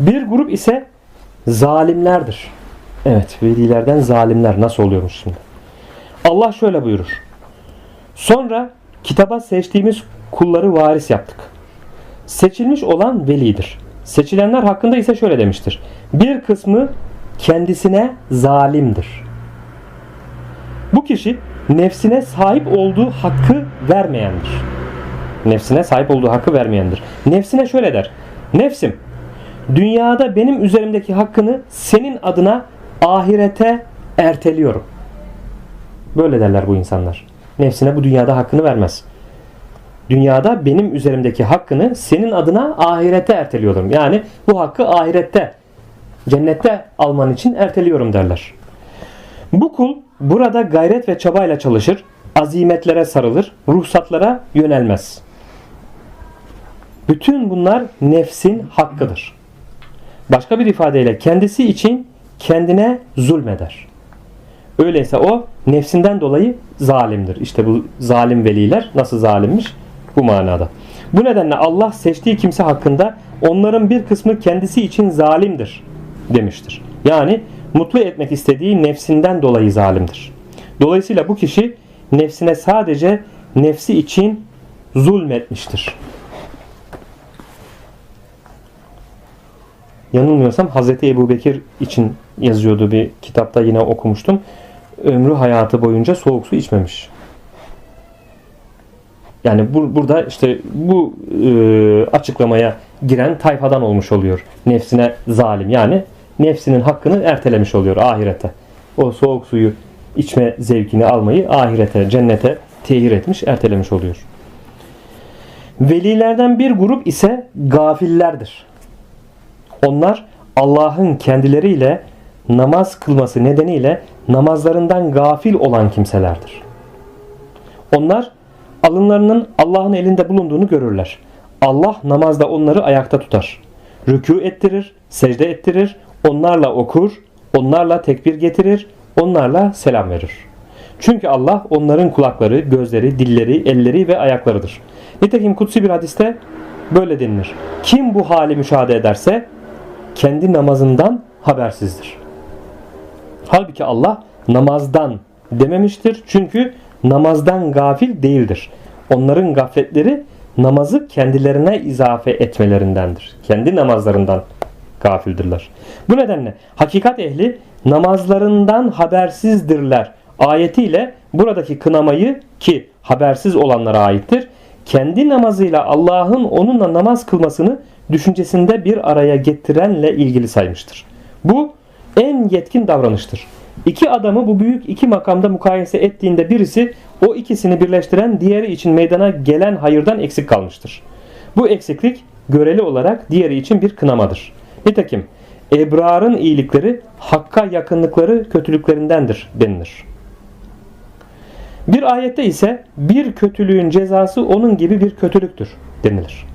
Bir grup ise zalimlerdir. Evet, velilerden zalimler nasıl oluyormuş şimdi? Allah şöyle buyurur. Sonra kitaba seçtiğimiz kulları varis yaptık. Seçilmiş olan velidir. Seçilenler hakkında ise şöyle demiştir. Bir kısmı kendisine zalimdir. Bu kişi nefsine sahip olduğu hakkı vermeyendir. Nefsine sahip olduğu hakkı vermeyendir. Nefsine şöyle der. Nefsim, dünyada benim üzerimdeki hakkını senin adına ahirete erteliyorum. Böyle derler bu insanlar. Nefsine bu dünyada hakkını vermez. Dünyada benim üzerimdeki hakkını senin adına ahirete erteliyorum. Yani bu hakkı ahirette, cennette alman için erteliyorum derler. Bu kul burada gayret ve çabayla çalışır, azimetlere sarılır, ruhsatlara yönelmez. Bütün bunlar nefsin hakkıdır. Başka bir ifadeyle kendisi için kendine zulmeder. Öyleyse o nefsinden dolayı zalimdir. İşte bu zalim veliler nasıl zalimmiş? Bu manada. Bu nedenle Allah seçtiği kimse hakkında onların bir kısmı kendisi için zalimdir demiştir. Yani mutlu etmek istediği nefsinden dolayı zalimdir. Dolayısıyla bu kişi nefsine sadece nefsi için zulmetmiştir. Yanılmıyorsam Hazreti Ebu Bekir için yazıyordu bir kitapta yine okumuştum. Ömrü hayatı boyunca soğuk su içmemiş. Yani bu, burada işte bu e, açıklamaya giren tayfadan olmuş oluyor. Nefsine zalim yani nefsinin hakkını ertelemiş oluyor ahirete. O soğuk suyu içme zevkini almayı ahirete, cennete tehir etmiş, ertelemiş oluyor. Velilerden bir grup ise gafillerdir. Onlar Allah'ın kendileriyle namaz kılması nedeniyle namazlarından gafil olan kimselerdir. Onlar alınlarının Allah'ın elinde bulunduğunu görürler. Allah namazda onları ayakta tutar. Rükû ettirir, secde ettirir, onlarla okur, onlarla tekbir getirir, onlarla selam verir. Çünkü Allah onların kulakları, gözleri, dilleri, elleri ve ayaklarıdır. Nitekim kutsi bir hadiste böyle denilir. Kim bu hali müşahede ederse kendi namazından habersizdir. Halbuki Allah namazdan dememiştir. Çünkü namazdan gafil değildir. Onların gafletleri namazı kendilerine izafe etmelerindendir. Kendi namazlarından gafildirler. Bu nedenle hakikat ehli namazlarından habersizdirler. Ayetiyle buradaki kınamayı ki habersiz olanlara aittir. Kendi namazıyla Allah'ın onunla namaz kılmasını düşüncesinde bir araya getirenle ilgili saymıştır. Bu en yetkin davranıştır. İki adamı bu büyük iki makamda mukayese ettiğinde birisi o ikisini birleştiren diğeri için meydana gelen hayırdan eksik kalmıştır. Bu eksiklik göreli olarak diğeri için bir kınamadır. Nitekim ebrarın iyilikleri hakka yakınlıkları kötülüklerindendir denilir. Bir ayette ise bir kötülüğün cezası onun gibi bir kötülüktür denilir.